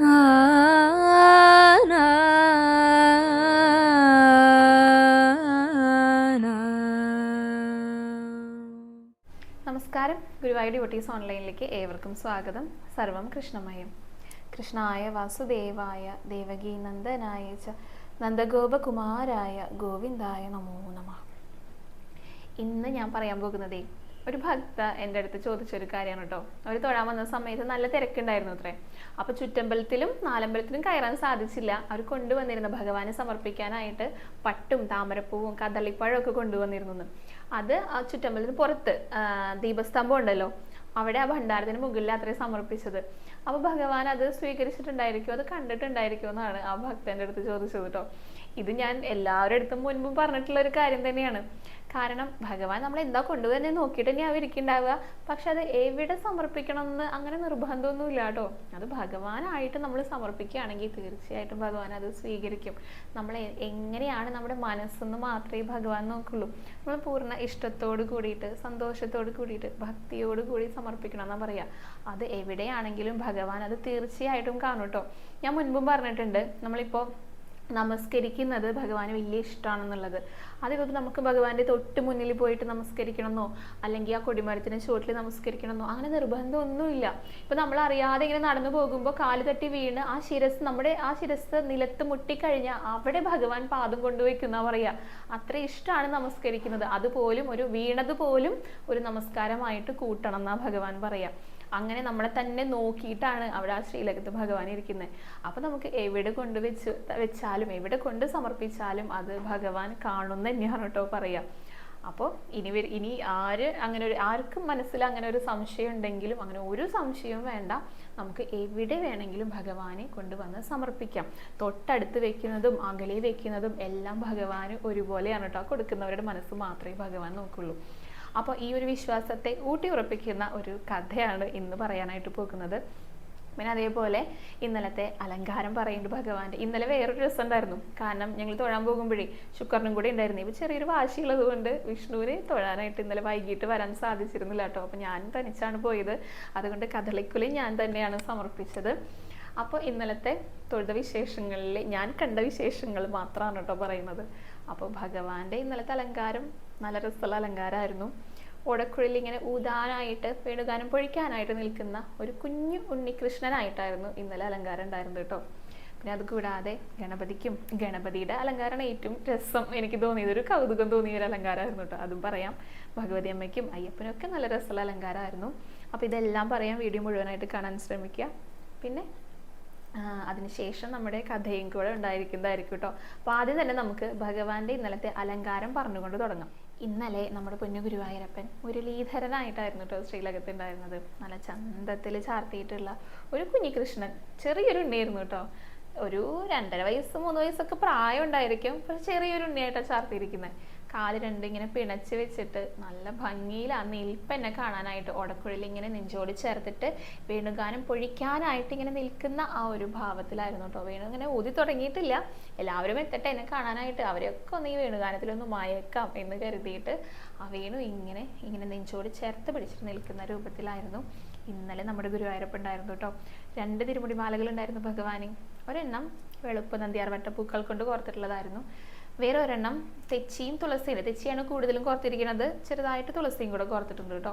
നമസ്കാരം. ഗുരുവായൂർ ഡ്യൂട്ടീസ് ഓൺലൈനിലേക്ക് ഏവർക്കും സ്വാഗതം. സർവം കൃഷ്ണമയം. കൃഷ്ണായ വാസുദേവായ ദേവകീ നന്ദനായ നന്ദഗോപകുമാരായ ഗോവിന്ദായ നമോ നമ. ഇന്ന് ഞാൻ പറയാൻ പോകുന്നതേ ഒരു ഭക്ത എന്റെ അടുത്ത് ചോദിച്ചൊരു കാര്യമാണ് കേട്ടോ. അവർ തൊഴാൻ വന്ന സമയത്ത് നല്ല തിരക്കുണ്ടായിരുന്നു അത്രേ. അപ്പൊ ചുറ്റമ്പലത്തിലും നാലമ്പലത്തിലും കയറാൻ സാധിച്ചില്ല. അവർ കൊണ്ടുവന്നിരുന്ന ഭഗവാനെ സമർപ്പിക്കാനായിട്ട് പട്ടും താമരപ്പൂവും കദളിപ്പഴവും ഒക്കെ കൊണ്ടുവന്നിരുന്നു. അത് ആ ചുറ്റമ്പലത്തിന് പുറത്ത് ദീപസ്തംഭം ഉണ്ടല്ലോ. അവിടെ ആ ഭണ്ഡാരത്തിന് മുകളിൽ അത്രയും സമർപ്പിച്ചത്. അപ്പൊ ഭഗവാൻ അത് സ്വീകരിച്ചിട്ടുണ്ടായിരിക്കും അത് കണ്ടിട്ടുണ്ടായിരിക്കും എന്നാണ് ആ ഭക്തന്റെ അടുത്ത് ചോദിച്ചത് കേട്ടോ. ഇത് ഞാൻ എല്ലാവരുടെ അടുത്തും മുൻപും പറഞ്ഞിട്ടുള്ള ഒരു കാര്യം തന്നെയാണ്. കാരണം ഭഗവാൻ നമ്മൾ എന്താ കൊണ്ടുതന്നെ നോക്കിയിട്ട് തന്നെ ഇരിക്കുന്നുണ്ടാവുക. പക്ഷെ അത് എവിടെ സമർപ്പിക്കണം എന്ന് അങ്ങനെ നിർബന്ധമൊന്നുമില്ല കേട്ടോ. അത് ഭഗവാനായിട്ട് നമ്മൾ സമർപ്പിക്കുകയാണെങ്കിൽ തീർച്ചയായിട്ടും ഭഗവാൻ അത് സ്വീകരിക്കും. നമ്മൾ എങ്ങനെയാണ് നമ്മുടെ മനസ്സെന്ന് മാത്രമേ ഭഗവാൻ നോക്കുള്ളൂ. നമ്മൾ പൂർണ ഇഷ്ടത്തോട് കൂടിയിട്ട് സന്തോഷത്തോട് കൂടിയിട്ട് ഭക്തിയോട് കൂടി സമർപ്പിക്കണം എന്നാ പറയാ അത് എവിടെയാണെങ്കിലും ഭഗവാൻ അത് തീർച്ചയായിട്ടും കാണും കേട്ടോ. ഞാൻ മുൻപും പറഞ്ഞിട്ടുണ്ട് നമ്മളിപ്പോ നമസ്കരിക്കുന്നത് ഭഗവാന് വലിയ ഇഷ്ടമാണെന്നുള്ളത് അതിപ്പോൾ നമുക്ക് ഭഗവാന്റെ തൊട്ട് മുന്നിൽ പോയിട്ട് നമസ്കരിക്കണമെന്നോ അല്ലെങ്കിൽ ആ കൊടിമരത്തിന് ചുവട്ടിൽ നമസ്കരിക്കണമെന്നോ അങ്ങനെ നിർബന്ധമൊന്നുമില്ല. ഇപ്പൊ നമ്മൾ അറിയാതെ ഇങ്ങനെ നടന്നു പോകുമ്പോൾ കാൽ തട്ടി വീണ് ആ ശിരസ് നമ്മുടെ ആ ശിരസ് നിലത്ത് മുട്ടിക്കഴിഞ്ഞാൽ അവിടെ ഭഗവാൻ പാദം കൊണ്ടുവയ്ക്കുന്ന പറയാ. അത്ര ഇഷ്ടമാണ് നമസ്കരിക്കുന്നത്. അതുപോലും ഒരു വീണത് പോലും ഒരു നമസ്കാരമായിട്ട് കൂട്ടണം എന്നാ ഭഗവാൻ പറയാ. അങ്ങനെ നമ്മളെ തന്നെ നോക്കിയിട്ടാണ് അവിടെ ആ ശ്രീലകത്ത് ഭഗവാൻ ഇരിക്കുന്നത്. അപ്പൊ നമുക്ക് എവിടെ കൊണ്ട് വെച്ച് വെച്ചാലും എവിടെ കൊണ്ട് സമർപ്പിച്ചാലും അത് ഭഗവാൻ കാണുന്ന തന്നെയാണ് കേട്ടോ പറയാ. അപ്പോൾ ഇനി ഇനി ആര് അങ്ങനെ ഒരു ആർക്കും മനസ്സിൽ അങ്ങനെ ഒരു സംശയം ഉണ്ടെങ്കിലും അങ്ങനെ ഒരു സംശയവും വേണ്ട. നമുക്ക് എവിടെ വേണമെങ്കിലും ഭഗവാനെ കൊണ്ടുവന്ന് സമർപ്പിക്കാം. തൊട്ടടുത്ത് വെക്കുന്നതും അകലെ വെക്കുന്നതും എല്ലാം ഭഗവാന് ഒരുപോലെയാണ് കേട്ടോ കൊടുക്കുന്നവരുടെ മനസ്സ് മാത്രമേ ഭഗവാൻ നോക്കുള്ളൂ. അപ്പോൾ ഈ ഒരു വിശ്വാസത്തെ ഊട്ടി ഉറപ്പിക്കുന്ന ഒരു കഥയാണ് ഇന്ന് പറയാനായിട്ട് പോകുന്നത്. പിന്നെ അതേപോലെ ഇന്നലത്തെ അലങ്കാരം പറയുന്നുണ്ട് ഭഗവാന്റെ. ഇന്നലെ വേറൊരു രസം ഉണ്ടായിരുന്നു. കാരണം ഞങ്ങൾ തൊഴാൻ പോകുമ്പോഴേ ശുക്രനും കൂടി ഉണ്ടായിരുന്നു. ഇപ്പൊ ചെറിയൊരു വാശിയുള്ളത് കൊണ്ട് വിഷ്ണുവിനെ തൊഴാനായിട്ട് ഇന്നലെ വൈകിട്ട് വരാൻ സാധിച്ചിരുന്നില്ല കേട്ടോ. അപ്പൊ ഞാൻ തനിച്ചാണ് പോയത്. അതുകൊണ്ട് കഥളിക്കുലി ഞാൻ തന്നെയാണ് സമർപ്പിച്ചത്. അപ്പോൾ ഇന്നലത്തെ തൊഴുത വിശേഷങ്ങളിൽ ഞാൻ കണ്ട വിശേഷങ്ങൾ മാത്രമാണ് കേട്ടോ പറയുന്നത്. അപ്പോൾ ഭഗവാന്റെ ഇന്നലത്തെ അലങ്കാരം നല്ല രസമുള്ള അലങ്കാരമായിരുന്നു. ഓടക്കുഴലിൽ ഇങ്ങനെ ഊതാനായിട്ട് വേണുഗാനം പൊഴിക്കാനായിട്ട് നിൽക്കുന്ന ഒരു കുഞ്ഞു ഉണ്ണികൃഷ്ണനായിട്ടായിരുന്നു ഇന്നലെ അലങ്കാരം ഉണ്ടായിരുന്നത് കേട്ടോ. പിന്നെ അത് കൂടാതെ ഗണപതിക്കും ഗണപതിയുടെ അലങ്കാരമാണ് ഏറ്റവും രസം എനിക്ക് തോന്നിയത് ഒരു കൗതുകം തോന്നിയ ഒരു അലങ്കാരമായിരുന്നു കേട്ടോ. അതും പറയാം. ഭഗവതി അമ്മയ്ക്കും അയ്യപ്പനും ഒക്കെ നല്ല രസമുള്ള അലങ്കാരമായിരുന്നു. അപ്പോൾ ഇതെല്ലാം പറയാം വീഡിയോ മുഴുവനായിട്ട് കാണാൻ ശ്രമിക്കുക. പിന്നെ അതിനുശേഷം നമ്മുടെ കഥയും കൂടെ ഉണ്ടായിരിക്കുന്നതായിരിക്കും കേട്ടോ. അപ്പോൾ ആദ്യം തന്നെ നമുക്ക് ഭഗവാന്റെ ഇന്നലത്തെ അലങ്കാരം പറഞ്ഞുകൊണ്ട് തുടങ്ങാം. ഇന്നലെ നമ്മുടെ പൊന്നു ഗുരുവായൂരപ്പൻ മുരളീധരനായിട്ടായിരുന്നു കേട്ടോ ശ്രീലകത്തുണ്ടായിരുന്നത്. നല്ല ചന്തത്തിൽ ചാർത്തിയിട്ടുള്ള ഒരു കുഞ്ഞികൃഷ്ണൻ ചെറിയൊരു ഉണ്ണിയായിരുന്നു കേട്ടോ ഒരു രണ്ടര വയസ്സ് മൂന്ന് വയസ്സൊക്കെ പ്രായം ഉണ്ടായിരിക്കും പക്ഷെ ചെറിയൊരു ഉണ്ണിയായിട്ടാണ് ചാർത്തിയിരിക്കുന്നത് കാൽ രണ്ടും ഇങ്ങനെ പിണച്ച് വെച്ചിട്ട് നല്ല ഭംഗിയിൽ ആ നിൽപ്പെന്നെ കാണാനായിട്ട് ഓടക്കുഴലിൽ ഇങ്ങനെ നെഞ്ചോട് ചേർത്തിട്ട് വേണുഗാനം പൊഴിക്കാനായിട്ട് ഇങ്ങനെ നിൽക്കുന്ന ആ ഒരു ഭാവത്തിലായിരുന്നു കേട്ടോ. വേണു ഇങ്ങനെ ഊതി തുടങ്ങിയിട്ടില്ല. എല്ലാവരും എത്തട്ടെ എന്നെ കാണാനായിട്ട്. അവരെയൊക്കെ ഒന്ന് ഈ വേണുഗാനത്തിലൊന്ന് മയക്കാം എന്ന് കരുതിയിട്ട് ആ വേണു ഇങ്ങനെ ഇങ്ങനെ നെഞ്ചോട് ചേർത്ത് പിടിച്ചിട്ട് നിൽക്കുന്ന രൂപത്തിലായിരുന്നു. ഇന്നലെ നമ്മുടെ ഗുരുവായൂരപ്പ് ഉണ്ടായിരുന്നു കേട്ടോ. രണ്ട് തിരുമുടി മാലകൾ ഉണ്ടായിരുന്നു ഭഗവാന്. ഒരെണ്ണം വെളുപ്പ് നന്ദിയാർ വട്ടപ്പൂക്കൾ കൊണ്ട് കോർത്തിട്ടുള്ളതായിരുന്നു. വേറെ ഒരെണ്ണം തെച്ചിയും തുളസിയും തെച്ചിയാണ് കൂടുതലും കോർത്തിരിക്കുന്നത്. ചെറുതായിട്ട് തുളസിയും കൂടെ കോർത്തിട്ടുണ്ട് കേട്ടോ.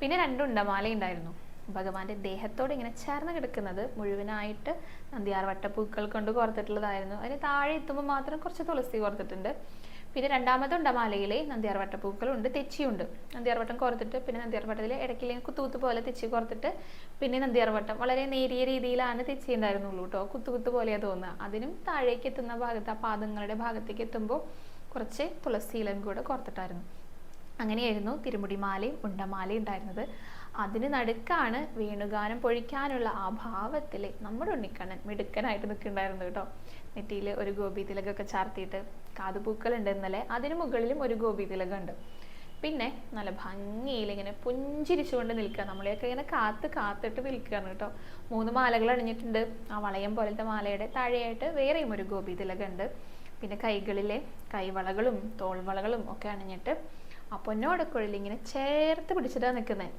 പിന്നെ രണ്ടുണ്ട ഉണ്ടമാല ഉണ്ടായിരുന്നു ഭഗവാന്റെ ദേഹത്തോട് ഇങ്ങനെ ചേർന്ന് കിടക്കുന്നത് മുഴുവനായിട്ട് നന്ദിയാർ വട്ടപ്പൂക്കൾ കൊണ്ട് കോർത്തിട്ടുള്ളതായിരുന്നു. അതിന് താഴെ എത്തുമ്പോൾ മാത്രം കുറച്ച് തുളസി കോർത്തിട്ടുണ്ട്. പിന്നെ രണ്ടാമത്തെ ഉണ്ടമാലയിലെ നന്ദിയാർവട്ട പൂക്കളുണ്ട് തെച്ചിയുണ്ട്. നന്ദിയാർവട്ടം കോർത്തിട്ട് പിന്നെ നന്ദിയാർവട്ടത്തിൽ ഇടയ്ക്കിലെ കുത്തുകുത്ത് പോലെ തെച്ചി കോർത്തിട്ട് പിന്നെ നന്ദിയാർവട്ടം വളരെ നേരിയ രീതിയിലാണ് തെച്ചി ഉണ്ടായിരുന്നുള്ളൂ കേട്ടോ കുത്തുകുത്ത് പോലെയാണ് തോന്നുക അതിനും താഴേക്ക് എത്തുന്ന ഭാഗത്ത് ആ പാദങ്ങളുടെ ഭാഗത്തേക്ക് എത്തുമ്പോൾ കുറച്ച് തുളസിയിലും കൂടെ കോർത്തിട്ടായിരുന്നു. അങ്ങനെയായിരുന്നു തിരുമുടിമാലയും ഉണ്ടമാലയും ഉണ്ടായിരുന്നത്. അതിന് നടുക്കാണ് വേണുഗാനം പൊഴിക്കാനുള്ള ആ ഭാവത്തിൽ നമ്മുടെ ഉണ്ണിക്കണ്ണൻ മിടുക്കനായിട്ട് നിൽക്കുന്നുണ്ടായിരുന്നു കേട്ടോ നെറ്റിയിൽ ഒരു ഗോപി തിലകൊക്കെ ചാർത്തിയിട്ട് കാതുപൂക്കളുണ്ട് ഇന്നലെ. അതിന് മുകളിലും ഒരു ഗോപി തിലകുണ്ട് പിന്നെ നല്ല ഭംഗിയിൽ ഇങ്ങനെ പുഞ്ചിരിച്ചുകൊണ്ട് നിൽക്കുക. നമ്മളെയൊക്കെ ഇങ്ങനെ കാത്ത് കാത്തിട്ട് നിൽക്കുകയാണ് കേട്ടോ. മൂന്ന് മാലകൾ അണിഞ്ഞിട്ടുണ്ട്. ആ വളയം പോലത്തെ മാലയുടെ താഴെയായിട്ട് വേറെയും ഒരു ഗോപി തിലകുണ്ട് പിന്നെ കൈകളിലെ കൈവളകളും തോൾവളകളും ഒക്കെ അണിഞ്ഞിട്ട് ആ പൊന്നോടക്കുഴലിൽ ഇങ്ങനെ ചേർത്ത് പിടിച്ചിട്ടാണ് നിൽക്കുന്നത്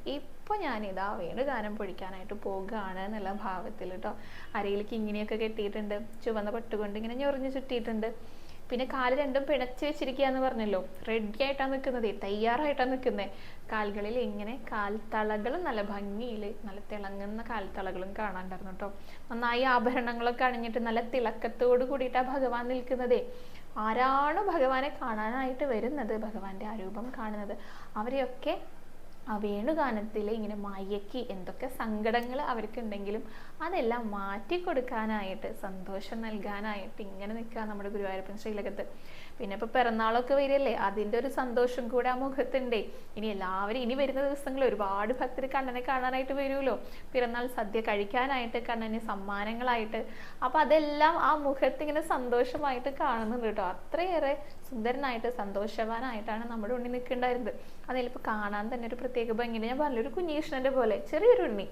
ഞാൻ ഞാനിതാ വേണു ഗാനം പൊഴിക്കാനായിട്ട് പോകുകയാണ് എന്നുള്ള ഭാവത്തിൽ കേട്ടോ. അരയിലേക്ക് ഇങ്ങനെയൊക്കെ കെട്ടിയിട്ടുണ്ട്. ചുവന്ന പട്ടുകൊണ്ട് ഇങ്ങനെ ഞൊറിഞ്ഞ് ചുറ്റിയിട്ടുണ്ട്. പിന്നെ കാൽ രണ്ടും പിണച്ച് വെച്ചിരിക്കുക എന്ന് പറഞ്ഞല്ലോ. റെഡി ആയിട്ടാണ് നിൽക്കുന്നത് തയ്യാറായിട്ടാണ് നിൽക്കുന്നത് കാലുകളിൽ ഇങ്ങനെ കാൽത്തളകൾ നല്ല ഭംഗിയിൽ നല്ല തിളങ്ങുന്ന കാൽത്തളകളും കാണാണ്ടായിരുന്നു കേട്ടോ. നന്നായി ആഭരണങ്ങളൊക്കെ അണിഞ്ഞിട്ട് നല്ല തിളക്കത്തോട് കൂടിയിട്ടാണ് ഭഗവാൻ നിൽക്കുന്നതേ. ആരാണോ ഭഗവാനെ കാണാനായിട്ട് വരുന്നത് ഭഗവാന്റെ ആ രൂപം കാണുന്നത്. അവരെയൊക്കെ ആ വേണുഗാനത്തിൽ ഇങ്ങനെ മയക്കി എന്തൊക്കെ സങ്കടങ്ങൾ അവർക്കുണ്ടെങ്കിലും അതെല്ലാം മാറ്റി കൊടുക്കാനായിട്ട് സന്തോഷം നൽകാനായിട്ട് ഇങ്ങനെ നിൽക്കുക നമ്മുടെ ഗുരുവായൂരപ്പൻ ശ്രീലകത്ത്. പിന്നെ ഇപ്പൊ പിറന്നാളൊക്കെ വരില്ലേ അതിന്റെ ഒരു സന്തോഷം കൂടെ ആ മുഖത്തുണ്ടേ. ഇനി എല്ലാവരും ഇനി വരുന്ന ദിവസങ്ങളിൽ ഒരുപാട് ഭക്തർ കണ്ണനെ കാണാനായിട്ട് വരുമല്ലോ പിറന്നാൾ സദ്യ കഴിക്കാനായിട്ട് കണ്ണന് സമ്മാനങ്ങളായിട്ട്. അപ്പൊ അതെല്ലാം ആ മുഖത്ത് ഇങ്ങനെ സന്തോഷമായിട്ട് കാണുന്നുണ്ട് കേട്ടോ. അത്രയേറെ സുന്ദരനായിട്ട് സന്തോഷവാനായിട്ടാണ് നമ്മുടെ ഉണ്ണി നിൽക്കുന്നുണ്ടായിരുന്നത് അതിലിപ്പോൾ കാണാൻ തന്നെ ഒരു പ്രത്യേക ഭംഗി ഞാൻ പറഞ്ഞു ഒരു കുഞ്ഞീഷ്ണന്റെ പോലെ ചെറിയൊരു ഉണ്ണി.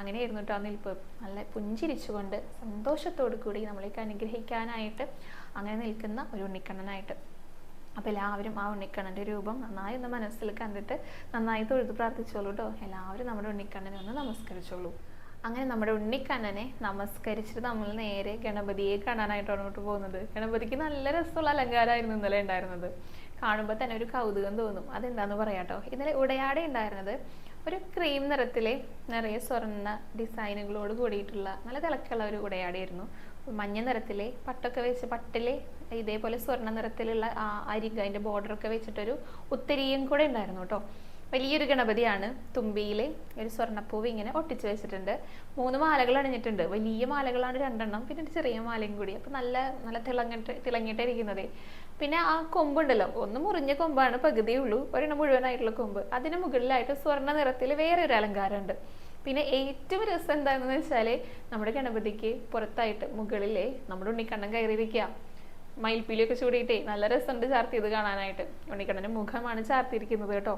അങ്ങനെയായിരുന്നു കേട്ടോ ആ നിൽപ്പ്. നല്ല പുഞ്ചിരിച്ചുകൊണ്ട് സന്തോഷത്തോടു കൂടി നമ്മളേക്ക് അനുഗ്രഹിക്കാനായിട്ട് അങ്ങനെ നിൽക്കുന്ന ഒരു ഉണ്ണിക്കണ്ണനായിട്ട്. അപ്പോൾ എല്ലാവരും ആ ഉണ്ണിക്കണ്ണന്റെ രൂപം നന്നായി ഒന്ന് മനസ്സിൽ കണ്ടിട്ട് നന്നായി തൊഴുത് പ്രാർത്ഥിച്ചോളൂ കേട്ടോ എല്ലാവരും നമ്മുടെ ഉണ്ണിക്കണ്ണനെ ഒന്ന് നമസ്കരിച്ചോളൂ. അങ്ങനെ നമ്മുടെ ഉണ്ണിക്കണ്ണനെ നമസ്കരിച്ചിട്ട് നമ്മൾ നേരെ ഗണപതിയെ കാണാനായിട്ടാണ് അങ്ങോട്ട് പോകുന്നത്. ഗണപതിക്ക് നല്ല രസമുള്ള അലങ്കാരമായിരുന്നു ഇന്നലെ ഉണ്ടായിരുന്നത്. കാണുമ്പോൾ തന്നെ ഒരു കൗതുകം തോന്നും. അതെന്താന്ന് പറയാട്ടോ? ഇന്നലെ ഉടയാട ഉണ്ടായിരുന്നത് ഒരു ക്രീം നിറത്തിലെ നിറയെ സ്വർണ ഡിസൈനുകളോട് കൂടിയിട്ടുള്ള നല്ല തിളക്കുള്ള ഒരു ഉടയാടയായിരുന്നു. മഞ്ഞ നിറത്തിലെ പട്ടൊക്കെ വെച്ച് പട്ടിലെ ഇതേപോലെ സ്വർണ നിറത്തിലുള്ള ആ അരിക അതിന്റെ ബോർഡറൊക്കെ വെച്ചിട്ടൊരു ഉത്തരീയം കൂടെ ഉണ്ടായിരുന്നു കേട്ടോ വലിയൊരു ഗണപതിയാണ് തുമ്പിയിലെ ഒരു സ്വർണപ്പൂവ് ഇങ്ങനെ ഒട്ടിച്ചു വെച്ചിട്ടുണ്ട്. മൂന്ന് മാലകൾ അണിഞ്ഞിട്ടുണ്ട്. വലിയ മാലകളാണ് രണ്ടെണ്ണം പിന്നെ ഒരു ചെറിയ മാലയും കൂടി. അപ്പൊ നല്ല നല്ല തിളങ്ങിട്ട് തിളങ്ങിയിട്ട് ഇരിക്കുന്നതേ. പിന്നെ ആ കൊമ്പുണ്ടല്ലോ ഒന്ന് മുറിഞ്ഞ കൊമ്പാണ് പകുതിയുള്ളൂ ഒരെണ്ണം മുഴുവനായിട്ടുള്ള കൊമ്പ്. അതിന് മുകളിലായിട്ട് സ്വർണ നിറത്തിൽ വേറെ ഒരു അലങ്കാരമുണ്ട്. പിന്നെ ഏറ്റവും രസം എന്താണെന്ന് വെച്ചാൽ നമ്മുടെ ഗണപതിക്ക് പുറത്തായിട്ട് മുകളിലെ നമ്മുടെ ഉണ്ണിക്കണ്ണൻ കയറിയിരിക്കുക. മയിൽപ്പീലിയൊക്കെ ചൂടിയിട്ടേ നല്ല രസമുണ്ട് ചാർത്തിയത് കാണാനായിട്ട്. ഉണ്ണിക്കണ്ണന്റെ മുഖമാണ് ചാർത്തിയിരിക്കുന്നത് കേട്ടോ.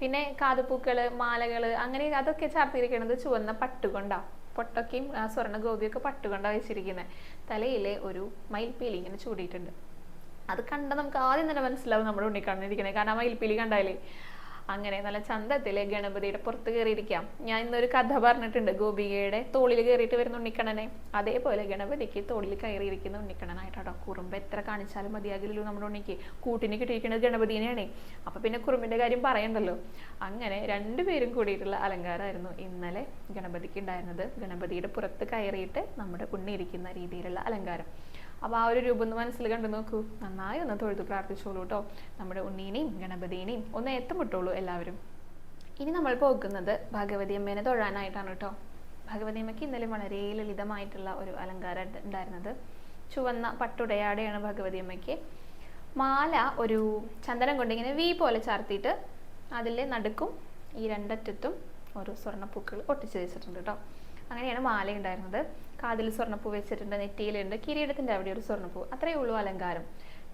പിന്നെ കാതുപൂക്കൾ മാലകൾ അങ്ങനെ അതൊക്കെ ചാർത്തിയിരിക്കുന്നത് ചുവന്ന പട്ടുകൊണ്ടാ. പൊട്ടൊക്കെയും ആ സ്വർണ ഗോപിയൊക്കെ പട്ടുകൊണ്ടാ വെച്ചിരിക്കുന്നത് തലയിലെ ഒരു മയിൽപ്പീലി ഇങ്ങനെ ചൂടിയിട്ടുണ്ട്. അത് കണ്ട നമുക്ക് ആദ്യം തന്നെ മനസ്സിലാവും നമ്മുടെ ഉണ്ണിക്കണ്ണിരിക്കണേ കാരണം ആ മയിൽപ്പീലി കണ്ടാലേ അങ്ങനെ നല്ല ചന്തത്തിലെ ഗണപതിയുടെ പുറത്ത് കയറിയിരിക്കാം. ഞാൻ ഇന്നൊരു കഥ പറഞ്ഞിട്ടുണ്ട്. ഗോപികയുടെ തോളിൽ കയറിയിട്ട് വരുന്ന ഉണ്ണിക്കണ്ണനെ. അതേപോലെ ഗണപതിക്ക് തോളിൽ കയറിയിരിക്കുന്ന ഉണ്ണിക്കണ്ണനായിട്ടോ കുറുമ്പ് എത്ര കാണിച്ചാലും മതിയാകില്ലല്ലോ നമ്മുടെ ഉണ്ണിക്ക്. കൂട്ടിന് കിട്ടിയിരിക്കുന്നത് ഗണപതിനെയാണ്. അപ്പൊ പിന്നെ കുറുമ്പിന്റെ കാര്യം പറയണ്ടല്ലോ. അങ്ങനെ രണ്ടുപേരും കൂടിയിട്ടുള്ള അലങ്കാരമായിരുന്നു ഇന്നലെ ഗണപതിക്ക് ഉണ്ടായിരുന്നത്. ഗണപതിയുടെ പുറത്ത് കയറിയിട്ട് നമ്മുടെ ഉണ്ണി ഇരിക്കുന്ന രീതിയിലുള്ള അലങ്കാരം. അപ്പോൾ ആ ഒരു രൂപം ഒന്ന് മനസ്സിൽ കണ്ടു നോക്കൂ. നന്നായി ഒന്ന് തൊഴുതു പ്രാർത്ഥിച്ചോളൂ കേട്ടോ നമ്മുടെ ഉണ്ണീനെയും ഗണപതിനെയും ഒന്ന് എത്തമിട്ടോളൂ എല്ലാവരും. ഇനി നമ്മൾ പോകുന്നത് ഭഗവതി അമ്മേനെ തൊഴാനായിട്ടാണ് കേട്ടോ ഭഗവതി അമ്മയ്ക്ക് ഇന്നലെ വളരെ ലളിതമായിട്ടുള്ള ഒരു അലങ്കാരം ഉണ്ടായിരുന്നത്. ചുവന്ന പട്ടുടയാടെയാണ് ഭഗവതി അമ്മയ്ക്ക്. മാല ഒരു ചന്ദനം കൊണ്ട് ഇങ്ങനെ വി പോലെ ചാർത്തിയിട്ട് അതിലെ നടുക്കും ഈ രണ്ടറ്റത്തും ഓരോ സ്വർണപ്പൂക്കൾ ഒട്ടിച്ചു വെച്ചിട്ടുണ്ട് കേട്ടോ അങ്ങനെയാണ് മാല ഉണ്ടായിരുന്നത്. കാതിൽ സ്വർണപ്പൂ വെച്ചിട്ടുണ്ട് നെറ്റിയിലുണ്ട് കിരീടത്തിന്റെ അവിടെ ഒരു സ്വർണപ്പൂ. അത്രയേ ഉള്ളൂ അലങ്കാരം.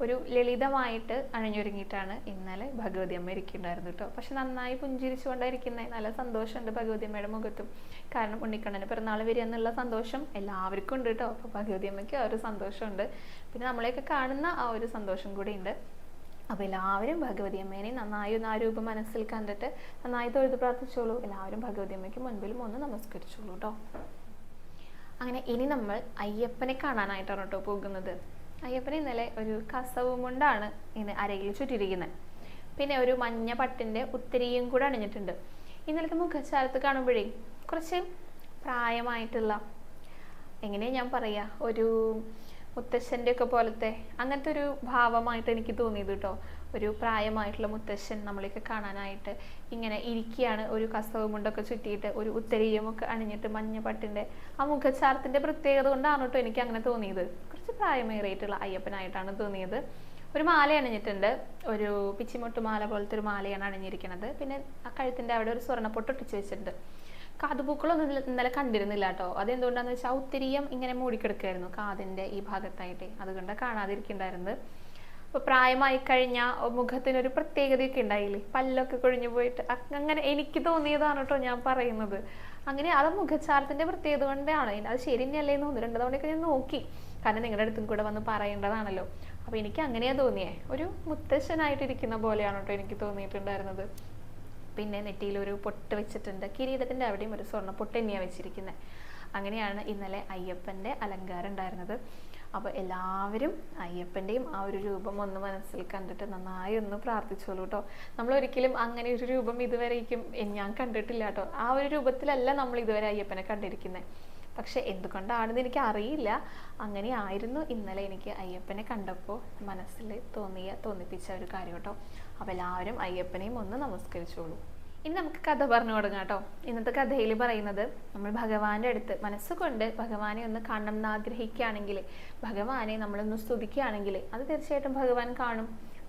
ഒരു ലളിതമായിട്ട് അണിഞ്ഞൊരുങ്ങിയിട്ടാണ് ഇന്നലെ ഭഗവതി അമ്മ ഇരിക്കുന്നുണ്ടായിരുന്നു കേട്ടോ. പക്ഷെ നന്നായി പുഞ്ചിരിച്ചുകൊണ്ടായിരിക്കുന്നത് നല്ല സന്തോഷമുണ്ട് ഭഗവതി അമ്മയുടെ മുഖത്തും. കാരണം ഉണ്ണിക്കണ്ണന് പിറന്നാൾ വരിക എന്നുള്ള സന്തോഷം എല്ലാവർക്കും ഉണ്ട് കേട്ടോ. അപ്പോൾ ഭഗവതി അമ്മയ്ക്ക് ആ ഒരു സന്തോഷമുണ്ട്. പിന്നെ നമ്മളെയൊക്കെ കാണുന്ന ആ ഒരു സന്തോഷം കൂടി ഉണ്ട്. അപ്പോൾ എല്ലാവരും ഭഗവതി അമ്മേനെ നന്നായി ഒന്ന് ആ രൂപം മനസ്സിൽ കണ്ടിട്ട് നന്നായി തൊഴുത് പ്രാർത്ഥിച്ചോളൂ. എല്ലാവരും ഭഗവതി അമ്മയ്ക്ക് മുൻപിലും ഒന്ന് നമസ്കരിച്ചോളൂ കേട്ടോ. അങ്ങനെ ഇനി നമ്മൾ അയ്യപ്പനെ കാണാനായിട്ടാണ് കേട്ടോ പോകുന്നത്. അയ്യപ്പനെ ഇന്നലെ ഒരു കസവും കൊണ്ടാണ് ഇന്ന് അരയിൽ ചുറ്റിയിരിക്കുന്നത് പിന്നെ ഒരു മഞ്ഞ പട്ടിന്റെ ഉത്തരിയും കൂടെ അണിഞ്ഞിട്ടുണ്ട്. ഇന്നലത്തെ മുഖശാലത്ത് കാണുമ്പോഴേ കുറച്ച് പ്രായമായിട്ടുള്ള എങ്ങനെയാ ഞാൻ പറയാ ഒരു മുത്തശ്ശന്റെ ഒക്കെ പോലത്തെ അങ്ങനത്തെ ഒരു ഭാവമായിട്ട് എനിക്ക് തോന്നിയത് കേട്ടോ. ഒരു പ്രായമായിട്ടുള്ള മുത്തശ്ശൻ നമ്മളെയൊക്കെ കാണാനായിട്ട് ഇങ്ങനെ ഇരിക്കുകയാണ്. ഒരു കസവ് മുണ്ടൊക്കെ ചുറ്റിയിട്ട് ഒരു ഉത്തരീയമൊക്കെ അണിഞ്ഞിട്ട് മഞ്ഞ പട്ടിന്റെ ആ മുഖച്ചാരത്തിന്റെ പ്രത്യേകത കൊണ്ടാണ് കേട്ടോ എനിക്ക് അങ്ങനെ തോന്നിയത്. കുറച്ച് പ്രായമേറിയിട്ടുള്ള അയ്യപ്പനായിട്ടാണ് തോന്നിയത്. ഒരു മാല അണിഞ്ഞിട്ടുണ്ട്. ഒരു പിച്ചിമുട്ട് മാല പോലത്തെ ഒരു മാലയാണ് അണിഞ്ഞിരിക്കുന്നത്. പിന്നെ ആ കഴുത്തിന്റെ അവിടെ ഒരു സ്വർണപ്പൊട്ട് ഒട്ടിച്ച് വെച്ചിട്ടുണ്ട്. കാതുപൂക്കളൊന്നും ഇന്നലെ- കണ്ടിരുന്നില്ല കേട്ടോ. അതെന്തുകൊണ്ടാന്ന് വെച്ചാൽ ഉത്തരീയം ഇങ്ങനെ മൂടിക്കിടക്കായിരുന്നു കാതിന്റെ ഈ ഭാഗത്തായിട്ട്. അതുകൊണ്ട് കാണാതിരിക്കണ്ടായിരുന്നത്. അപ്പൊ പ്രായമായി കഴിഞ്ഞാൽ മുഖത്തിനൊരു പ്രത്യേകതയൊക്കെ ഉണ്ടായില്ലേ? പല്ലൊക്കെ കൊഴിഞ്ഞു പോയിട്ട്. അങ്ങനെ എനിക്ക് തോന്നിയതാണ് കേട്ടോ ഞാൻ പറയുന്നത്. അങ്ങനെ അത് മുഖച്ചാരത്തിന്റെ പ്രത്യേകത കൊണ്ടാണ്. അത് ശരി തന്നെയല്ലേ എന്ന് ഒന്ന് രണ്ട് തവണയൊക്കെ ഞാൻ നോക്കി. കാരണം നിങ്ങളുടെ അടുത്തും കൂടെ വന്ന് പറയേണ്ടതാണല്ലോ. അപ്പോൾ എനിക്ക് അങ്ങനെയാ തോന്നിയേ. ഒരു മുത്തശ്ശനായിട്ടിരിക്കുന്ന പോലെയാണ് കേട്ടോ എനിക്ക് തോന്നിയിട്ടുണ്ടായിരുന്നത്. പിന്നെ നെറ്റിയിൽ ഒരു പൊട്ട് വെച്ചിട്ടുണ്ട്. കിരീടത്തിന്റെ അവിടെയും ഒരു സ്വർണ പൊട്ട് തന്നെയാണ് വെച്ചിരിക്കുന്നത് അങ്ങനെയാണ് ഇന്നലെ അയ്യപ്പന്റെ അലങ്കാരം ഉണ്ടായിരുന്നത്. അപ്പോൾ എല്ലാവരും അയ്യപ്പന്റെയും ആ ഒരു രൂപം ഒന്ന് മനസ്സിൽ കണ്ടിട്ട് നന്നായി ഒന്ന് പ്രാർത്ഥിച്ചോളൂ കേട്ടോ നമ്മൾ ഒരിക്കലും അങ്ങനെ ഒരു രൂപം ഇതുവരേക്കും ഞാൻ കണ്ടിട്ടില്ല കേട്ടോ ആ ഒരു രൂപത്തിലല്ല നമ്മൾ ഇതുവരെ അയ്യപ്പനെ കണ്ടിരിക്കുന്നത് പക്ഷെ എന്തുകൊണ്ടാണെന്ന് എനിക്ക് അറിയില്ല. അങ്ങനെ ആയിരുന്നു ഇന്നലെ എനിക്ക് അയ്യപ്പനെ കണ്ടപ്പോൾ മനസ്സിൽ തോന്നിയ തോന്നിപ്പിച്ച ഒരു കാര്യം കേട്ടോ അപ്പോൾ എല്ലാവരും അയ്യപ്പനെയും ഒന്ന് നമസ്കരിച്ചോളൂ. ഇനി നമുക്ക് കഥ പറഞ്ഞു തുടങ്ങാം കേട്ടോ ഇന്നത്തെ കഥയിൽ പറയുന്നത് നമ്മൾ ഭഗവാന്റെ അടുത്ത് മനസ്സുകൊണ്ട് ഭഗവാനെ ഒന്ന് കാണണം എന്ന് ആഗ്രഹിക്കുകയാണെങ്കിൽ ഭഗവാനെ നമ്മളൊന്ന് സ്തുതിക്കുകയാണെങ്കിൽ അത് തീർച്ചയായിട്ടും ഭഗവാൻ കാണും.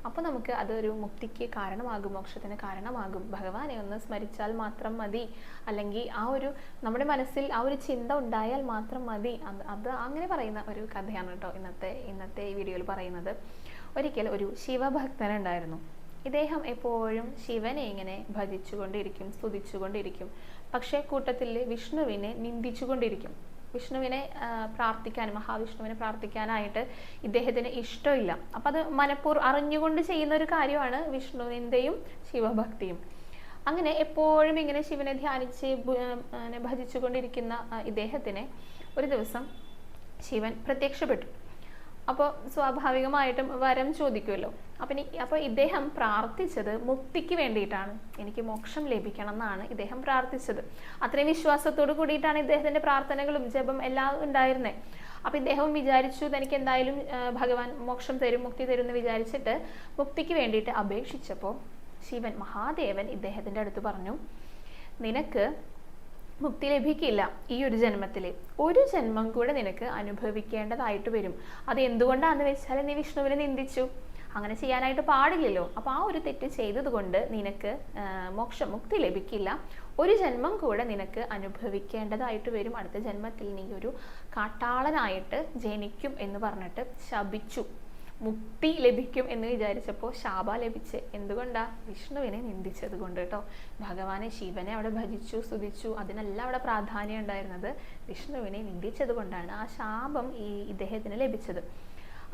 അപ്പോൾ നമുക്ക് അതൊരു മുക്തിക്ക് കാരണമാകും മോക്ഷത്തിന് കാരണമാകും. ഭഗവാനെ ഒന്ന് സ്മരിച്ചാൽ മാത്രം മതി. അല്ലെങ്കിൽ ആ ഒരു നമ്മുടെ മനസ്സിൽ ആ ഒരു ചിന്ത ഉണ്ടായാൽ മാത്രം മതി. അത് അത് അങ്ങനെ പറയുന്ന ഒരു കഥയാണ് കേട്ടോ ഇന്നത്തെ ഇന്നത്തെ ഈ വീഡിയോയിൽ പറയുന്നത്. ഒരിക്കൽ ഒരു ശിവഭക്തനുണ്ടായിരുന്നു ഇദ്ദേഹം എപ്പോഴും ശിവനെ ഇങ്ങനെ ഭജിച്ചുകൊണ്ടിരിക്കും സ്തുതിച്ചുകൊണ്ടിരിക്കും. പക്ഷേ കൂട്ടത്തിൽ വിഷ്ണുവിനെ നിന്ദിച്ചുകൊണ്ടിരിക്കും. വിഷ്ണുവിനെ പ്രാർത്ഥിക്കാൻ മഹാവിഷ്ണുവിനെ പ്രാർത്ഥിക്കാനായിട്ട് ഇദ്ദേഹത്തിന് ഇഷ്ടമില്ല. അപ്പം അത് മനപ്പൂർ അറിഞ്ഞുകൊണ്ട് ചെയ്യുന്ന ഒരു കാര്യമാണ് വിഷ്ണുവിന്റെയും ശിവഭക്തിയും. അങ്ങനെ എപ്പോഴും ഇങ്ങനെ ശിവനെ ധ്യാനിച്ച് ഭജിച്ചുകൊണ്ടിരിക്കുന്ന ഇദ്ദേഹത്തിനെ ഒരു ദിവസം ശിവൻ പ്രത്യക്ഷപ്പെട്ടു. അപ്പോൾ സ്വാഭാവികമായിട്ടും വരം ചോദിക്കുമല്ലോ. അപ്പം അപ്പോൾ ഇദ്ദേഹം പ്രാർത്ഥിച്ചത് മുക്തിക്ക് വേണ്ടിയിട്ടാണ്. എനിക്ക് മോക്ഷം ലഭിക്കണം എന്നാണ് ഇദ്ദേഹം പ്രാർത്ഥിച്ചത്. അത്രയും വിശ്വാസത്തോട് കൂടിയിട്ടാണ് ഇദ്ദേഹത്തിന്റെ പ്രാർത്ഥനകളും ജപം എല്ലാം ഉണ്ടായിരുന്നേ. അപ്പം ഇദ്ദേഹം വിചാരിച്ചു തനിക്ക് എന്തായാലും ഭഗവാൻ മോക്ഷം തരും മുക്തി തരും എന്ന് വിചാരിച്ചിട്ട് മുക്തിക്ക് വേണ്ടിയിട്ട് അപേക്ഷിച്ചപ്പോൾ ശിവൻ മഹാദേവൻ ഇദ്ദേഹത്തിന്റെ അടുത്ത് പറഞ്ഞു നിനക്ക് മുക്തി ലഭിക്കില്ല ഈ ഒരു ജന്മത്തിൽ ഒരു ജന്മം കൂടെ നിനക്ക് അനുഭവിക്കേണ്ടതായിട്ട് വരും. അത് എന്തുകൊണ്ടാന്ന് വെച്ചാൽ നീ വിഷ്ണുവിനെ നിന്ദിച്ചു. അങ്ങനെ ചെയ്യാനായിട്ട് പാടില്ലല്ലോ. അപ്പോൾ ആ ഒരു തെറ്റ് ചെയ്തതുകൊണ്ട് നിനക്ക് മോക്ഷം മുക്തി ലഭിക്കില്ല. ഒരു ജന്മം കൂടെ നിനക്ക് അനുഭവിക്കേണ്ടതായിട്ട് വരും. അടുത്ത ജന്മത്തിൽ നീ ഒരു കാട്ടാളനായിട്ട് ജനിക്കും എന്ന് പറഞ്ഞിട്ട് ശപിച്ചു. മുക്തി ലഭിക്കും എന്ന് വിചാരിച്ചപ്പോൾ ശാപ ലഭിച്ച് എന്തുകൊണ്ടാ വിഷ്ണുവിനെ നിന്ദിച്ചത് കൊണ്ട് കേട്ടോ. ഭഗവാനെ ശിവനെ അവിടെ ഭജിച്ചു സ്തുതിച്ചു അതിനല്ല അവിടെ പ്രാധാന്യം ഉണ്ടായിരുന്നത് വിഷ്ണുവിനെ നിന്ദിച്ചത് കൊണ്ടാണ് ആ ശാപം ഈ ഇദ്ദേഹത്തിന് ലഭിച്ചത്.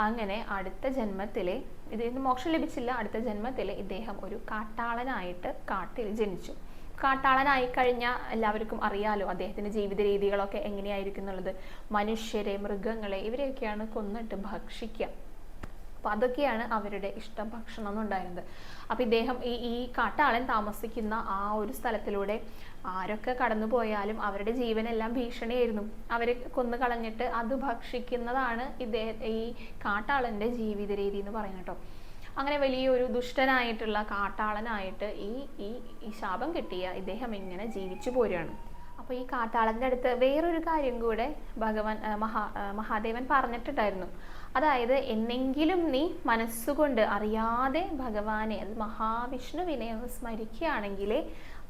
അങ്ങനെ അടുത്ത ജന്മത്തിലെ ഇതിന് മോക്ഷം ലഭിച്ചില്ല അടുത്ത ജന്മത്തിലെ ഇദ്ദേഹം ഒരു കാട്ടാളനായിട്ട് കാട്ടിൽ ജനിച്ചു. കാട്ടാളനായി കഴിഞ്ഞാൽ എല്ലാവർക്കും അറിയാലോ അദ്ദേഹത്തിന്റെ ജീവിത രീതികളൊക്കെ എങ്ങനെയായിരിക്കും എന്നുള്ളത്. മനുഷ്യരെ മൃഗങ്ങളെ ഇവരെയൊക്കെയാണ് കൊന്നിട്ട് ഭക്ഷിക്കുക. അപ്പൊ അതൊക്കെയാണ് അവരുടെ ഇഷ്ടം ഭക്ഷണം എന്നുണ്ടായിരുന്നത്. അപ്പോൾ ഇദ്ദേഹം ഈ ഈ കാട്ടാളൻ താമസിക്കുന്ന ആ ഒരു സ്ഥലത്തിലൂടെ ആരൊക്കെ കടന്നു പോയാലും അവരുടെ ജീവനെല്ലാം ഭീഷണിയായിരുന്നു. അവരെ കൊന്നു കളഞ്ഞിട്ട് അത് ഭക്ഷിക്കുന്നതാണ് ഇദ്ദേഹം ഈ കാട്ടാളന്റെ ജീവിത രീതി എന്ന് പറയുന്നത് കേട്ടോ. അങ്ങനെ വലിയൊരു ദുഷ്ടനായിട്ടുള്ള കാട്ടാളനായിട്ട് ഈ ഈ ഈ ശാപം കിട്ടിയ ഇദ്ദേഹം ഇങ്ങനെ ജീവിച്ചു പോരുകയാണ് അപ്പോൾ ഈ കാട്ടാളന്റെ അടുത്ത് വേറൊരു കാര്യം കൂടെ ഭഗവാൻ മഹാ മഹാദേവൻ പറഞ്ഞിട്ടുണ്ടായിരുന്നു. അതായത് എന്നെങ്കിലും നീ മനസ്സുകൊണ്ട് അറിയാതെ ഭഗവാനെ അത് മഹാവിഷ്ണുവിനെ സ്മരിക്കുകയാണെങ്കിലേ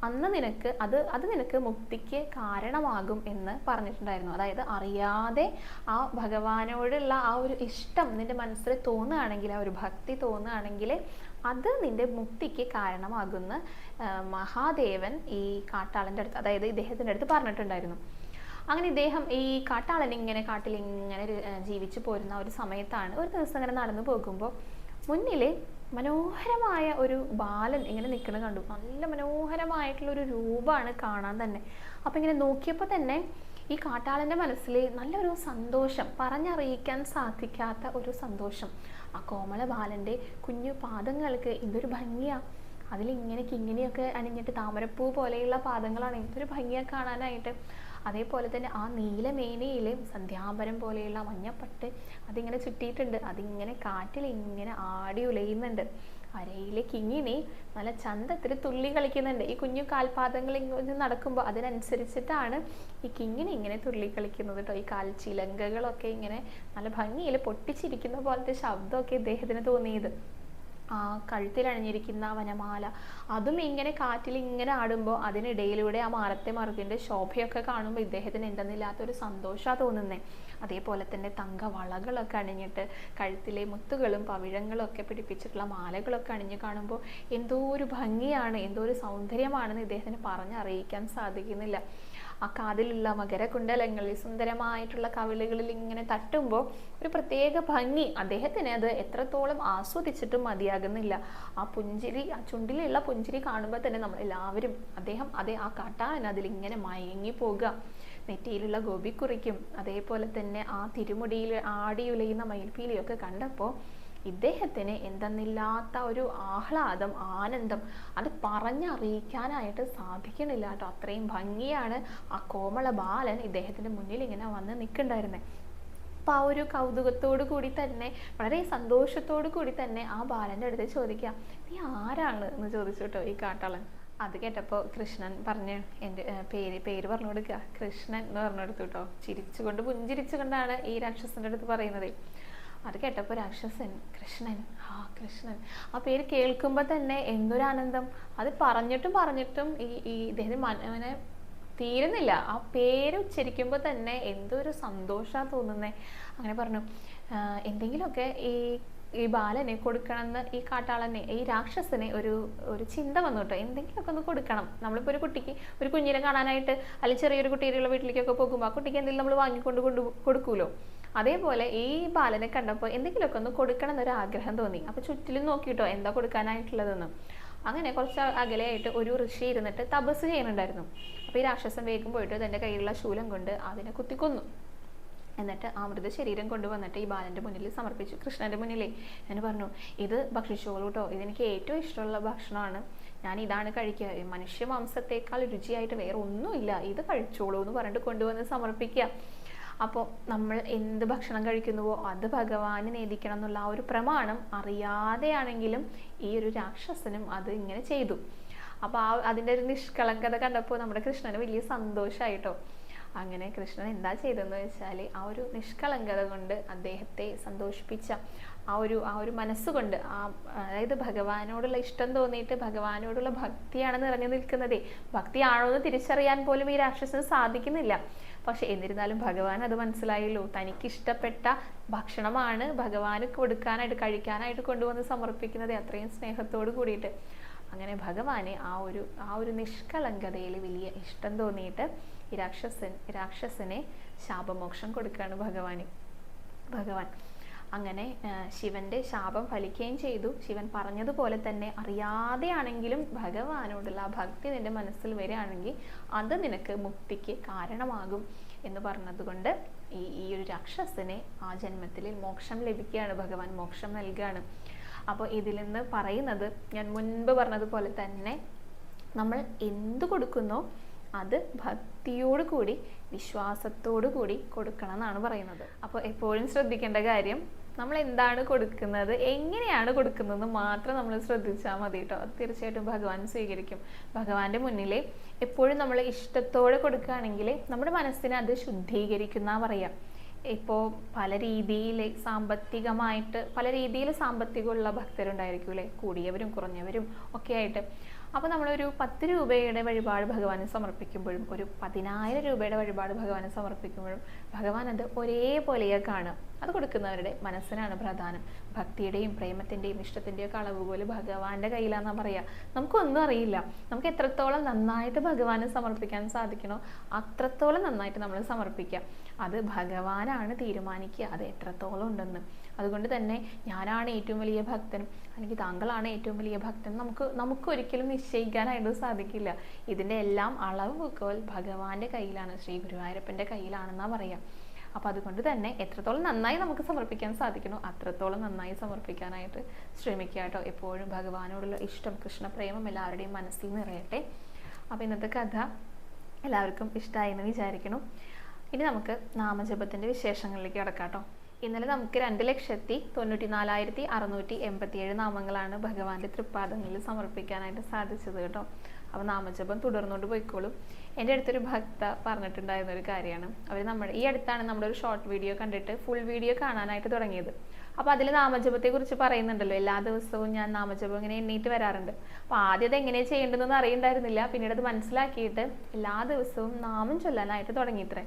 അന്ന് നിനക്ക് അത് അത് നിനക്ക് മുക്തിക്ക് കാരണമാകും എന്ന് പറഞ്ഞിട്ടുണ്ടായിരുന്നു. അതായത് അറിയാതെ ആ ഭഗവാനോടുള്ള ആ ഒരു ഇഷ്ടം നിന്റെ മനസ്സിൽ തോന്നുകയാണെങ്കിൽ ആ ഒരു ഭക്തി തോന്നുകയാണെങ്കിൽ അത് നിന്റെ മുക്തിക്ക് കാരണമാകുന്ന മഹാദേവൻ ഈ കാട്ടാളന്റെ അടുത്ത് അതായത് ഇദ്ദേഹത്തിന്റെ അടുത്ത് പറഞ്ഞിട്ടുണ്ടായിരുന്നു. അങ്ങനെ ഇദ്ദേഹം ഈ കാട്ടാളൻ ഇങ്ങനെ കാട്ടിൽ ഇങ്ങനെ ജീവിച്ചു പോരുന്ന ഒരു സമയത്താണ് ഒരു ദിവസം ഇങ്ങനെ നടന്നു പോകുമ്പോൾ മുന്നിൽ മനോഹരമായ ഒരു ബാലൻ ഇങ്ങനെ നിൽക്കുന്നത് കണ്ടു. നല്ല മനോഹരമായിട്ടുള്ള ഒരു രൂപമാണ് കാണാൻ തന്നെ. അപ്പം ഇങ്ങനെ നോക്കിയപ്പോൾ തന്നെ ഈ കാട്ടാളന്റെ മനസ്സിൽ നല്ലൊരു സന്തോഷം പറഞ്ഞറിയിക്കാൻ സാധിക്കാത്ത ഒരു സന്തോഷം. ആ കോമള ബാലന്റെ കുഞ്ഞു പാദങ്ങൾക്ക് എന്തൊരു ഭംഗിയാണ് അതിലിങ്ങനെ കിങ്ങിനിയൊക്കെ അണിഞ്ഞിട്ട് താമരപ്പൂ പോലെയുള്ള പാദങ്ങളാണ്. എന്തൊരു ഭംഗിയാ കാണാനായിട്ട്. അതേപോലെ തന്നെ ആ നീലമേനയിലെ സന്ധ്യാപരം പോലെയുള്ള മഞ്ഞപ്പട്ട് അതിങ്ങനെ ചുറ്റിയിട്ടുണ്ട്. അതിങ്ങനെ കാറ്റിൽ ഇങ്ങനെ ആടി ഉലയുന്നുണ്ട്. അരയിലെ കിങ്ങിണി നല്ല ചന്തത്തിൽ തുള്ളി കളിക്കുന്നുണ്ട്. ഈ കുഞ്ഞു കാൽപാദങ്ങൾ ഇങ്ങനെ നടക്കുമ്പോൾ അതിനനുസരിച്ചിട്ടാണ് ഈ കിങ്ങിണി ഇങ്ങനെ തുള്ളി കളിക്കുന്നത് കേട്ടോ. ഈ കാൽച്ചിലങ്കകളൊക്കെ ഇങ്ങനെ നല്ല ഭംഗിയിൽ പൊട്ടിച്ചിരിക്കുന്ന പോലത്തെ ശബ്ദമൊക്കെ ഇദ്ദേഹത്തിന് തോന്നിയത്. കഴുത്തിൽ അണിഞ്ഞിരിക്കുന്ന വനമാല. അതും ഇങ്ങനെ കാറ്റിൽ ഇങ്ങനെ ആടുമ്പോൾ അതിനിടയിലൂടെ ആ മാറത്തെ മറുകിന്റെ ശോഭയൊക്കെ കാണുമ്പോൾ ഇദ്ദേഹത്തിന് എന്തെന്നില്ലാത്തൊരു സന്തോഷമാണ് തോന്നുന്നത് അതേപോലെ തന്നെ തങ്ക വളകളൊക്കെ അണിഞ്ഞിട്ട് കഴുത്തിലെ മുത്തുകളും പവിഴങ്ങളും ഒക്കെ പിടിപ്പിച്ചിട്ടുള്ള മാലകളൊക്കെ അണിഞ്ഞു കാണുമ്പോൾ എന്തോ ഒരു ഭംഗിയാണ് എന്തോ ഒരു സൗന്ദര്യമാണെന്ന് ഇദ്ദേഹത്തിന് പറഞ്ഞറിയിക്കാൻ സാധിക്കുന്നില്ല. ആ കാതിലുള്ള മകരകുണ്ടലങ്ങളിൽ സുന്ദരമായിട്ടുള്ള കവിളുകളിൽ ഇങ്ങനെ തട്ടുമ്പോൾ ഒരു പ്രത്യേക ഭംഗി. അദ്ദേഹത്തിന് അത് എത്രത്തോളം ആസ്വദിച്ചിട്ടും മതിയാകുന്നില്ല. ആ പുഞ്ചിരി ആ ചുണ്ടിലുള്ള പുഞ്ചിരി കാണുമ്പോൾ തന്നെ നമ്മൾ എല്ലാവരും അദ്ദേഹം അതേ ആ കാട്ടാൻ അതിലിങ്ങനെ മയങ്ങി പോകുക നെറ്റിയിലുള്ള ഗോപിക്കുറിക്കും അതേപോലെ തന്നെ ആ തിരുമുടിയിൽ ആടിയുലയുന്ന മയിൽപ്പീലിയൊക്കെ കണ്ടപ്പോൾ ഇദ്ദേഹത്തിന് എന്തെന്നില്ലാത്ത ഒരു ആഹ്ലാദം ആനന്ദം അത് പറഞ്ഞറിയിക്കാനായിട്ട് സാധിക്കണില്ല കേട്ടോ. അത്രയും ഭംഗിയാണ് ആ കോമള ബാലൻ ഇദ്ദേഹത്തിന്റെ മുന്നിൽ ഇങ്ങനെ വന്ന് നിൽക്കണ്ടായിരുന്നത് അപ്പോൾ ആ ഒരു കൗതുകത്തോടു കൂടി തന്നെ വളരെ സന്തോഷത്തോടു കൂടി തന്നെ ആ ബാലന്റെ അടുത്ത് ചോദിക്കാം നീ ആരാണ്? എന്ന് ചോദിച്ചു കേട്ടോ ഈ കാട്ടാളൻ. അത് കേട്ടപ്പോൾ കൃഷ്ണൻ പറഞ്ഞു എന്റെ പേര് പേര് പറഞ്ഞു കൊടുക്കുക. കൃഷ്ണൻ എന്ന് പറഞ്ഞു കൊടുത്തു കേട്ടോ. ചിരിച്ചുകൊണ്ട് പുഞ്ചിരിച്ചുകൊണ്ടാണ് ഈ രാക്ഷസന്റെ അടുത്ത് പറയുന്നത്. അത് കേട്ടപ്പോൾ രാക്ഷസൻ കൃഷ്ണൻ ആ കൃഷ്ണൻ. ആ പേര് കേൾക്കുമ്പോൾ തന്നെ എന്തൊരാനന്ദം. അത് പറഞ്ഞിട്ടും പറഞ്ഞിട്ടും ഈ ഈ മന- തീരുന്നില്ല. ആ പേര് ഉച്ചരിക്കുമ്പോൾ തന്നെ എന്തൊരു സന്തോഷാ തോന്നുന്നത് അങ്ങനെ പറഞ്ഞു "ആഹ് എന്തെങ്കിലുമൊക്കെ ഈ ഈ ബാലനെ കൊടുക്കണമെന്ന് ഈ കാട്ടാളനെ ഈ രാക്ഷസനെ ഒരു ഒരു ചിന്ത വന്നു കേട്ടോ എന്തെങ്കിലുമൊക്കെ ഒന്ന് കൊടുക്കണം. നമ്മളിപ്പോൾ ഒരു കുട്ടിക്ക് ഒരു കുഞ്ഞിനെ കാണാനായിട്ട് അല്ലെങ്കിൽ ചെറിയൊരു കുട്ടിയുള്ള വീട്ടിലേക്കൊക്കെ പോകുമ്പോൾ ആ കുട്ടിക്ക് എന്തെങ്കിലും നമ്മൾ വാങ്ങിക്കൊണ്ട് കൊണ്ട് കൊടുക്കൂലോ? അതേപോലെ ഈ ബാലനെ കണ്ടപ്പോൾ എന്തെങ്കിലുമൊക്കെ ഒന്ന് കൊടുക്കണം എന്നൊരു ആഗ്രഹം തോന്നി. അപ്പോൾ ചുറ്റിലും നോക്കിയിട്ടോ എന്താ കൊടുക്കാനായിട്ടുള്ളതെന്ന്. അങ്ങനെ കുറച്ച് അകലെയായിട്ട് ഒരു ഋഷി ഇരുന്നിട്ട് തപസ് ചെയ്യുന്നുണ്ടായിരുന്നു. അപ്പോൾ ഈ രാക്ഷസൻ വേഗം പോയിട്ട് തന്റെ കയ്യിലുള്ള ശൂലം കൊണ്ട് അതിനെ കുത്തിക്കൊന്നു. എന്നിട്ട് ആ മൃത ശരീരം കൊണ്ടുവന്നിട്ട് ഈ ബാലന്റെ മുന്നിൽ സമർപ്പിച്ചു. കൃഷ്ണന്റെ മുന്നിലേ ഞാൻ പറഞ്ഞു. ഇത് ഭക്ഷിച്ചോളൂ കേട്ടോ ഇതെനിക്ക് ഏറ്റവും ഇഷ്ടമുള്ള ഭക്ഷണമാണ്. ഞാൻ ഇതാണ് കഴിക്കുക. മനുഷ്യ മാംസത്തേക്കാൾ രുചിയായിട്ട് വേറെ ഒന്നുമില്ല ഇത് കഴിച്ചോളൂ എന്ന് പറഞ്ഞിട്ട് കൊണ്ടുവന്ന് സമർപ്പിക്കുക. അപ്പോൾ നമ്മൾ എന്ത് ഭക്ഷണം കഴിക്കുന്നുവോ അത് ഭഗവാന് നേദിക്കണം എന്നുള്ള ആ ഒരു പ്രമാണം അറിയാതെയാണെങ്കിലും ഈ ഒരു രാക്ഷസനും അത് ഇങ്ങനെ ചെയ്തു. അപ്പോൾ ആ അതിന്റെ ഒരു നിഷ്കളങ്കത കണ്ടപ്പോൾ നമ്മുടെ കൃഷ്ണന് വലിയ സന്തോഷമായിട്ടോ അങ്ങനെ കൃഷ്ണൻ എന്താ ചെയ്തതെന്ന് വെച്ചാൽ ആ ഒരു നിഷ്കളങ്കത കൊണ്ട് അദ്ദേഹത്തെ സന്തോഷിപ്പിച്ച ആ ഒരു ആ ഒരു മനസ്സുകൊണ്ട് ആ അതായത് ഭഗവാനോടുള്ള ഇഷ്ടം തോന്നിയിട്ട് ഭഗവാനോടുള്ള ഭക്തിയാണ് നിറഞ്ഞു നിൽക്കുന്നതേ. ഭക്തിയാണോ എന്ന് തിരിച്ചറിയാൻ പോലും ഈ രാക്ഷസന് സാധിക്കുന്നില്ല. പക്ഷെ എന്നിരുന്നാലും ഭഗവാൻ അത് മനസ്സിലായല്ലോ. തനിക്ക് ഇഷ്ടപ്പെട്ട ഭക്ഷണമാണ് ഭഗവാന് കൊടുക്കാനായിട്ട് കഴിക്കാനായിട്ട് കൊണ്ടുവന്ന് സമർപ്പിക്കുന്നത് അത്രയും സ്നേഹത്തോട് കൂടിയിട്ട്. അങ്ങനെ ഭഗവാനെ ആ ഒരു ആ ഒരു നിഷ്കളങ്കതയിൽ വലിയ ഇഷ്ടം തോന്നിയിട്ട് രാക്ഷസൻ രാക്ഷസനെ ശാപമോക്ഷം കൊടുക്കുകയാണ് ഭഗവാന്. ഭഗവാൻ അങ്ങനെ ശിവന്റെ ശാപം ഫലിക്കുകയും ചെയ്തു. ശിവൻ പറഞ്ഞതുപോലെ തന്നെ അറിയാതെയാണെങ്കിലും ഭഗവാനോടുള്ള ആ ഭക്തി നിന്റെ മനസ്സിൽ വരികയാണെങ്കിൽ അത് നിനക്ക് മുക്തിക്ക് കാരണമാകും എന്ന് പറഞ്ഞതുകൊണ്ട് ഈ ഈ ഒരു രാക്ഷസനെ ആ ജന്മത്തിൽ മോക്ഷം ലഭിക്കുകയാണ്. ഭഗവാൻ മോക്ഷം നൽകുകയാണ്. അപ്പോൾ ഇതിൽ നിന്ന് പറയുന്നത് ഞാൻ മുൻപ് പറഞ്ഞതുപോലെ തന്നെ നമ്മൾ എന്തു കൊടുക്കുന്നോ അത് ഭക്തിയോട് കൂടി വിശ്വാസത്തോടു കൂടി കൊടുക്കണം എന്നാണ് പറയുന്നത്. അപ്പോൾ എപ്പോഴും ശ്രദ്ധിക്കേണ്ട കാര്യം നമ്മൾ എന്താണ് കൊടുക്കുന്നത്? എങ്ങനെയാണ് കൊടുക്കുന്നത് മാത്രം നമ്മൾ ശ്രദ്ധിച്ചാൽ മതി കേട്ടോ അത് തീർച്ചയായിട്ടും ഭഗവാൻ സ്വീകരിക്കും. ഭഗവാന്റെ മുന്നിൽ എപ്പോഴും നമ്മൾ ഇഷ്ടത്തോടെ കൊടുക്കുകയാണെങ്കിൽ നമ്മുടെ മനസ്സിനെ അത് ശുദ്ധീകരിക്കുന്ന പറയാം. ഇപ്പോൾ പല രീതിയിൽ സാമ്പത്തികമായിട്ട് പല രീതിയിൽ സാമ്പത്തികമുള്ള ഭക്തരുണ്ടായിരിക്കും അല്ലേ കൂടിയവരും കുറഞ്ഞവരും ഒക്കെ ആയിട്ട്. അപ്പോൾ നമ്മളൊരു പത്ത് രൂപയുടെ വഴിപാട് ഭഗവാന് സമർപ്പിക്കുമ്പോഴും ഒരു പതിനായിരം രൂപയുടെ വഴിപാട് ഭഗവാന് സമർപ്പിക്കുമ്പോഴും ഭഗവാൻ അത് ഒരേപോലെയാണ് കാണുക. അത് കൊടുക്കുന്നവരുടെ മനസ്സിനാണ് പ്രധാനം. ഭക്തിയുടെയും പ്രേമത്തിന്റെയും ഇഷ്ടത്തിന്റെയൊക്കെ അളവ് പോലും ഭഗവാന്റെ കയ്യിലാണെന്നാ പറയാ. നമുക്കൊന്നും അറിയില്ല. നമുക്ക് എത്രത്തോളം നന്നായിട്ട് ഭഗവാനെ സമർപ്പിക്കാൻ സാധിക്കണോ അത്രത്തോളം നന്നായിട്ട് നമ്മൾ സമർപ്പിക്കുക അത് ഭഗവാനാണ് തീരുമാനിക്കുക. അത് എത്രത്തോളം ഉണ്ടെന്ന്. അതുകൊണ്ട് തന്നെ ഞാനാണ് ഏറ്റവും വലിയ ഭക്തൻ. അല്ലെങ്കിൽ താങ്കളാണ് ഏറ്റവും വലിയ ഭക്തൻ. നമുക്ക് നമുക്ക് ഒരിക്കലും നിശ്ചയിക്കാനായിട്ട് സാധിക്കില്ല. ഇതിന്റെ എല്ലാം അളവ് വെക്കോൽ ഭഗവാന്റെ കയ്യിലാണ്. ശ്രീ ഗുരുവായൂരപ്പന്റെ കയ്യിലാണെന്നാ പറയാം. അപ്പോൾ അതുകൊണ്ട് തന്നെ എത്രത്തോളം നന്നായി നമുക്ക് സമർപ്പിക്കാൻ സാധിക്കണോ അത്രത്തോളം നന്നായി സമർപ്പിക്കാനായിട്ട് ശ്രമിക്കുക കേട്ടോ എപ്പോഴും ഭഗവാനോടുള്ള ഇഷ്ടം കൃഷ്ണപ്രേമം എല്ലാവരുടെയും മനസ്സിൽ നിറയട്ടെ. അപ്പോൾ ഇന്നത്തെ കഥ എല്ലാവർക്കും ഇഷ്ടമായി എന്ന് വിചാരിക്കണം ഇനി നമുക്ക് നാമജപത്തിന്റെ വിശേഷങ്ങളിലേക്ക് കിടക്കാം കേട്ടോ ഇന്നലെ നമുക്ക് രണ്ട് ലക്ഷത്തി തൊണ്ണൂറ്റി നാലായിരത്തി അറുന്നൂറ്റി എൺപത്തിയേഴ് നാമങ്ങളാണ് ഭഗവാന്റെ തൃപ്പാദങ്ങളിൽ സമർപ്പിക്കാനായിട്ട് സാധിച്ചത് കേട്ടോ. അപ്പോൾ നാമജപം തുടർന്നുകൊണ്ട് പോയിക്കോളും. എന്റെ അടുത്തൊരു ഭക്ത പറഞ്ഞിട്ടുണ്ടായിരുന്ന ഒരു കാര്യമാണ്. അവർ നമ്മുടെ ഈ അടുത്താണ് നമ്മുടെ ഒരു ഷോർട്ട് വീഡിയോ കണ്ടിട്ട് ഫുൾ വീഡിയോ കാണാനായിട്ട് തുടങ്ങിയത്. അപ്പോൾ അതിൽ നാമജപത്തെക്കുറിച്ച് പറയുന്നുണ്ടല്ലോ. എല്ലാ ദിവസവും ഞാൻ നാമജപം ഇങ്ങനെ എണ്ണീറ്റ് വരാറുണ്ട്. അപ്പോൾ ആദ്യം അത് എങ്ങനെയാണ് ചെയ്യേണ്ടതെന്ന് അറിയണ്ടായിരുന്നില്ല. പിന്നീട് അത് മനസ്സിലാക്കിയിട്ട് എല്ലാ ദിവസവും നാമം ചൊല്ലാനായിട്ട് തുടങ്ങിയിത്രേ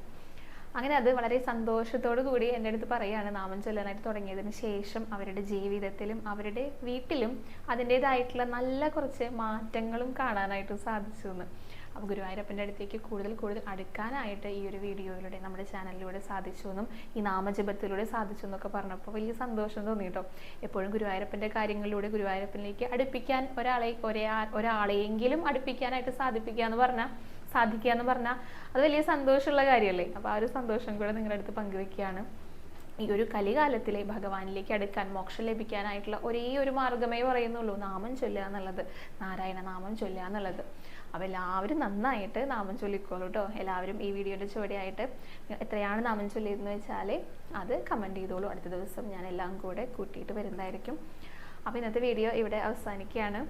അങ്ങനെ അത് വളരെ സന്തോഷത്തോടു കൂടി എന്റെ അടുത്ത് പറയാണ് നാമം ചൊല്ലാനായിട്ട് തുടങ്ങിയതിന് ശേഷം അവരുടെ ജീവിതത്തിലും അവരുടെ വീട്ടിലും അതിന്റെതായിട്ടുള്ള നല്ല കുറച്ച് മാറ്റങ്ങളും കാണാനായിട്ട് സാധിച്ചു എന്ന്. അപ്പോൾ ഗുരുവായൂരപ്പന്റെ അടുത്തേക്ക് കൂടുതൽ കൂടുതൽ അടുക്കാനായിട്ട് ഈ ഒരു വീഡിയോയിലൂടെ നമ്മുടെ ചാനലിലൂടെ സാധിച്ചു എന്നും ഈ നാമജപത്തിലൂടെ സാധിച്ചു എന്നൊക്കെ പറഞ്ഞപ്പോൾ വലിയ സന്തോഷം തോന്നി കേട്ടോ. എപ്പോഴും ഗുരുവായൂരപ്പന്റെ കാര്യങ്ങളിലൂടെ ഗുരുവായൂരപ്പനിലേക്ക് അടുപ്പിക്കാൻ ഒരാളെ ഒരേ ഒരാളെയെങ്കിലും അടുപ്പിക്കാനായിട്ട് സാധിപ്പിക്കുക എന്ന് പറഞ്ഞാൽ സാധിക്കുക എന്ന് പറഞ്ഞാൽ അത് വലിയ സന്തോഷമുള്ള കാര്യമല്ലേ? അപ്പോൾ ആ ഒരു സന്തോഷം കൂടെ നിങ്ങളുടെ അടുത്ത് പങ്കുവെക്കുകയാണ്. ഈ ഒരു കലികാലത്തിലെ ഭഗവാനിലേക്ക് അടുക്കാൻ മോക്ഷം ലഭിക്കാനായിട്ടുള്ള ഒരേ ഒരു മാർഗമേ പറയുന്നുള്ളൂ നാമം ചൊല്ലുക എന്നുള്ളത്. നാരായണ നാമം ചൊല്ലുക എന്നുള്ളത്. അപ്പോൾ എല്ലാവരും നന്നായിട്ട് നാമം ചൊല്ലിക്കോളൂ കേട്ടോ എല്ലാവരും ഈ വീഡിയോയുടെ ചുവടെയായിട്ട് എത്രയാണ് നാമം ചൊല്ലിയതെന്ന് വെച്ചാൽ അത് കമന്റ് ചെയ്തോളൂ. അടുത്ത ദിവസം ഞാൻ എല്ലാം കൂടെ കൂട്ടിയിട്ട് വരുന്നതായിരിക്കും. അപ്പോൾ ഇന്നത്തെ വീഡിയോ ഇവിടെ അവസാനിക്കുകയാണ്.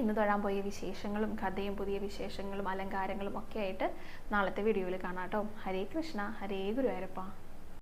ഇന്ന് തൊഴാൻ പോയ വിശേഷങ്ങളും കഥയും പുതിയ വിശേഷങ്ങളും അലങ്കാരങ്ങളും ഒക്കെ ആയിട്ട് നാളത്തെ വീഡിയോയിൽ കാണാം കേട്ടോ ഹരേ കൃഷ്ണ ഹരേ ഗുരുവായൂരപ്പ.